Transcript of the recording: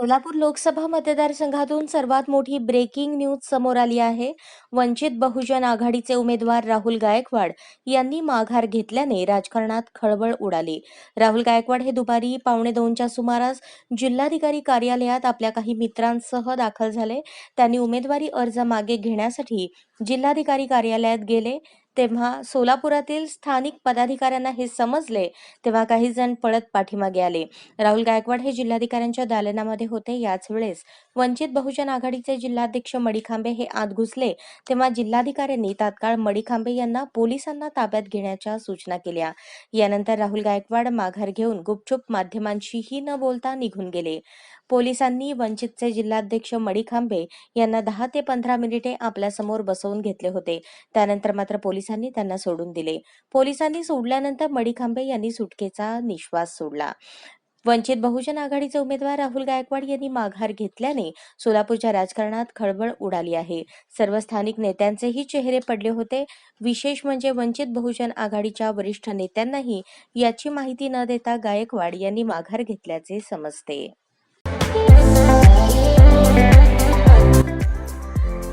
सोलापूर लोकसभा मतदारसंघातून सर्वात मोठी ब्रेकिंग न्यूज समोर आली आहे. वंचित बहुजन आघाडीचे उमेदवार राहुल गायकवाड यांनी माघार घेतल्याने राजकारणात खळबळ उडाली. राहुल गायकवाड हे दुपारी पावणे दोनच्या सुमारास जिल्हाधिकारी कार्यालयात आपल्या काही मित्रांसह दाखल झाले. त्यांनी उमेदवारी अर्ज मागे घेण्यासाठी जिल्हाधिकारी कार्यालयात गेले. तेव्हा सोलापुरातील स्थानिक पदाधिकाऱ्यांना हे समजले तेव्हा काही जण पळत पाठीमागे आले. राहुल गायकवाड हे जिल्हाधिकाऱ्यांच्या दालनामध्ये होते याच वेळेस. वंचित बहुजन आघाडीचे जिल्हाध्यक्ष मडिखांबे हे आत घुसले तेव्हा जिल्हाधिकाऱ्यांनी तात्काळ मडिखांबे यांना पोलिसांना ताब्यात घेण्याच्या सूचना केल्या. यानंतर राहुल गायकवाड माघार घेऊन गुपचूप माध्यमांशीही न बोलता निघून गेले. पोलिसांनी वंचितचे जिल्हाध्यक्ष मडिखांबे यांना दहा ते पंधरा मिनिटे आपल्यासमोर बसवून घेतले होते. त्यानंतर मात्र पोलिसांनी त्यांना सोडून दिले. पोलिसांनी सोडल्यानंतर मडिखांबे यांनी सुटकेचा निश्वास सोडला. वंचित बहुजन आघाडीचे उमेदवार राहुल गायकवाड यांनी माघार घेतल्याने सोलापूरच्या राजकारणात खळबळ उडाली आहे. सर्व स्थानिक नेत्यांचेही चेहरे पडले होते. विशेष म्हणजे वंचित बहुजन आघाडीच्या वरिष्ठ नेत्यांनाही याची माहिती न देता गायकवाड यांनी माघार घेतल्याचे समजते.